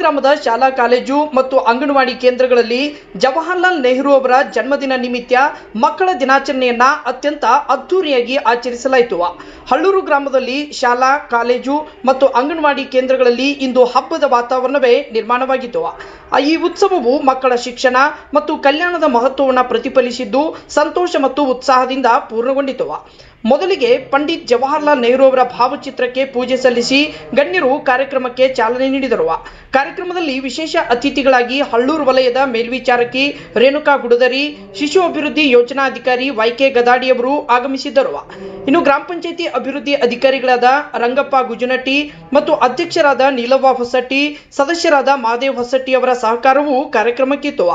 ಗ್ರಾಮದ ಶಾಲಾ ಕಾಲೇಜು ಮತ್ತು ಅಂಗನವಾಡಿ ಕೇಂದ್ರಗಳಲ್ಲಿ ಜವಾಹರಲಾಲ್ ನೆಹರು ಅವರ ಜನ್ಮದಿನ ನಿಮಿತ್ತ ಮಕ್ಕಳ ದಿನಾಚರಣೆಯನ್ನ ಅತ್ಯಂತ ಅದ್ದೂರಿಯಾಗಿ ಆಚರಿಸಲಾಯಿತು. ಹಳ್ಳೂರು ಗ್ರಾಮದಲ್ಲಿ ಶಾಲಾ, ಕಾಲೇಜು ಮತ್ತು ಅಂಗನವಾಡಿ ಕೇಂದ್ರಗಳಲ್ಲಿ ಇಂದು ಹಬ್ಬದ ವಾತಾವರಣವೇ ನಿರ್ಮಾಣವಾಗಿತ್ತು. ಈ ಉತ್ಸವವು ಮಕ್ಕಳ ಶಿಕ್ಷಣ ಮತ್ತು ಕಲ್ಯಾಣದ ಮಹತ್ವವನ್ನು ಪ್ರತಿಫಲಿಸಿದ್ದು ಸಂತೋಷ ಮತ್ತು ಉತ್ಸಾಹದಿಂದ ಪೂರ್ಣಗೊಂಡಿತು. ಮೊದಲಿಗೆ ಪಂಡಿತ್ ಜವಾಹರ್ಲಾಲ್ ನೆಹರು ಅವರ ಭಾವಚಿತ್ರಕ್ಕೆ ಪೂಜೆ ಸಲ್ಲಿಸಿ ಗಣ್ಯರು ಕಾರ್ಯಕ್ರಮಕ್ಕೆ ಚಾಲನೆ ನೀಡಿದರು. ಕಾರ್ಯಕ್ರಮದಲ್ಲಿ ವಿಶೇಷ ಅತಿಥಿಗಳಾಗಿ ಹಳ್ಳೂರು ವಲಯದ ಮೇಲ್ವಿಚಾರಕಿ ರೇಣುಕಾ ಗುಡದರಿ, ಶಿಶು ಅಭಿವೃದ್ಧಿ ಯೋಜನಾಧಿಕಾರಿ ವೈಕೆ ಗದಾಡಿ ಅವರು ಆಗಮಿಸಿದ್ದರು. ಇನ್ನು ಗ್ರಾಮ ಪಂಚಾಯತಿ ಅಭಿವೃದ್ಧಿ ಅಧಿಕಾರಿಗಳಾದ ರಂಗಪ್ಪ ಗುಜನಟ್ಟಿ ಮತ್ತು ಅಧ್ಯಕ್ಷರಾದ ನೀಲವ್ವ ಹೊಸಟ್ಟಿ, ಸದಸ್ಯರಾದ ಮಹಾದೇವ್ ಹೊಸಟ್ಟಿ ಅವರ ಸಹಕಾರವು ಕಾರ್ಯಕ್ರಮಕ್ಕಿತ್ತು.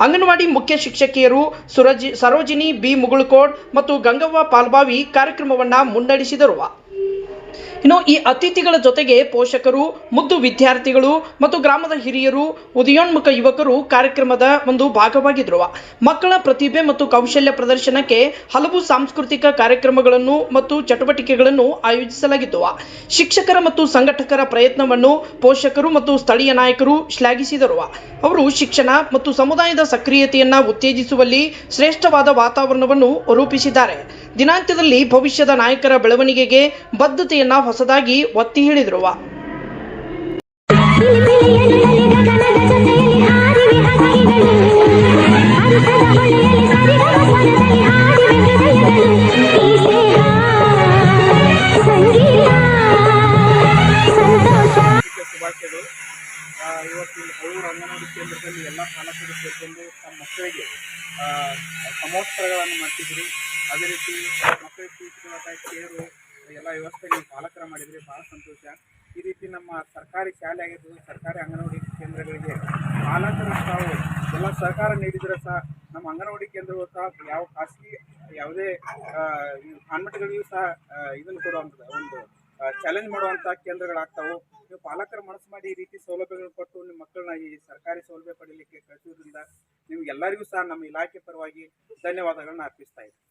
ಅಂಗನವಾಡಿ ಮುಖ್ಯ ಶಿಕ್ಷಕಿಯರು ಸುರಜಿ ಸರೋಜಿನಿ ಬಿ ಮುಗುಳ್ಕೋಡ್ ಮತ್ತು ಗಂಗವ್ವ ಪಾಲ್ಬಾವಿ ಕಾರ್ಯಕ್ರಮವನ್ನು ಮುನ್ನಡೆಸಿದರು. ಇನ್ನು ಈ ಅತಿಥಿಗಳ ಜೊತೆಗೆ ಪೋಷಕರು, ಮುದ್ದು ವಿದ್ಯಾರ್ಥಿಗಳು ಮತ್ತು ಗ್ರಾಮದ ಹಿರಿಯರು, ಉದಯೋನ್ಮುಖ ಯುವಕರು ಕಾರ್ಯಕ್ರಮದ ಒಂದು ಭಾಗವಾಗಿದ್ರು. ಮಕ್ಕಳ ಪ್ರತಿಭೆ ಮತ್ತು ಕೌಶಲ್ಯ ಪ್ರದರ್ಶನಕ್ಕೆ ಹಲವು ಸಾಂಸ್ಕೃತಿಕ ಕಾರ್ಯಕ್ರಮಗಳನ್ನು ಮತ್ತು ಚಟುವಟಿಕೆಗಳನ್ನು ಆಯೋಜಿಸಲಾಗಿತ್ತು. ಶಿಕ್ಷಕರ ಮತ್ತು ಸಂಘಟಕರ ಪ್ರಯತ್ನವನ್ನು ಪೋಷಕರು ಮತ್ತು ಸ್ಥಳೀಯ ನಾಯಕರು ಶ್ಲಾಘಿಸಿದರು. ಅವರು ಶಿಕ್ಷಣ ಮತ್ತು ಸಮುದಾಯದ ಸಕ್ರಿಯತೆಯನ್ನು ಉತ್ತೇಜಿಸುವಲ್ಲಿ ಶ್ರೇಷ್ಠವಾದ ವಾತಾವರಣವನ್ನು ರೂಪಿಸಿದ್ದಾರೆ. ದಿನಾಂತ್ಯದಲ್ಲಿ ಭವಿಷ್ಯದ ನಾಯಕರ ಬೆಳವಣಿಗೆಗೆ ಬದ್ಧತೆಯನ್ನ ಹೊಸದಾಗಿ ಒತ್ತಿ ಹೇಳಿದರು ಇವತ್ತು ಹಳ್ಳೂರು ಅಂಗನವಾಡಿ ಕೇಂದ್ರದಲ್ಲಿ ಎಲ್ಲ ಪಾಲಕರು ಸೇರಿಕೊಂಡು ತಮ್ಮ ಮಕ್ಕಳಿಗೆ ಆ, ಸಮವಸ್ತ್ರಗಳನ್ನು ಮಾಡ್ತಿದ್ರಿ ಅದೇ ರೀತಿ ಮಕ್ಕಳಿಗೆ ಕೂತ್ಕೊಳ್ಳೋಕೆ ಚೇರು ಎಲ್ಲ ವ್ಯವಸ್ಥೆ ನೀವು ಪಾಲಕರ ಮಾಡಿದರೆ ಭಾಳ ಸಂತೋಷ. ಈ ರೀತಿ ನಮ್ಮ ಸರ್ಕಾರಿ ಶಾಲೆ ಆಗಿರ್ಬೋದು, ಸರ್ಕಾರಿ ಅಂಗನವಾಡಿ ಕೇಂದ್ರಗಳಿಗೆ ಪಾಲಕರು ತಾವು ಎಲ್ಲ ಸಹಕಾರ ನೀಡಿದರೆ ಸಹ ನಮ್ಮ ಅಂಗನವಾಡಿ ಕೇಂದ್ರಗಳು ಸಹ ಯಾವ ಖಾಸಗಿ ಯಾವುದೇ ಕಾನ್ವೆಂಟ್ಗಳಿಗೂ ಸಹ ಇದನ್ನು ಕೊಡುವಂಥದ್ದು ಒಂದು ಚಾಲೆಂಜ್ ಮಾಡುವಂತ ಕೇಂದ್ರಗಳಾಗ್ತಾವೆ. ನೀವು ಪಾಲಕರ ಮನಸ್ಸು ಮಾಡಿ ಈ ರೀತಿ ಸೌಲಭ್ಯಗಳನ್ನು ಕೊಟ್ಟು ನಿಮ್ಮ ಮಕ್ಕಳನ್ನ ಈ ಸರ್ಕಾರಿ ಸೌಲಭ್ಯ ಪಡೀಲಿಕ್ಕೆ ಕಳಿಸೋದ್ರಿಂದ ನಿಮ್ಗೆಲ್ಲರಿಗೂ ಸಹ ನಮ್ಮ ಇಲಾಖೆ ಪರವಾಗಿ ಧನ್ಯವಾದಗಳನ್ನ ಅರ್ಪಿಸ್ತಾ ಇದ್ದೀನಿ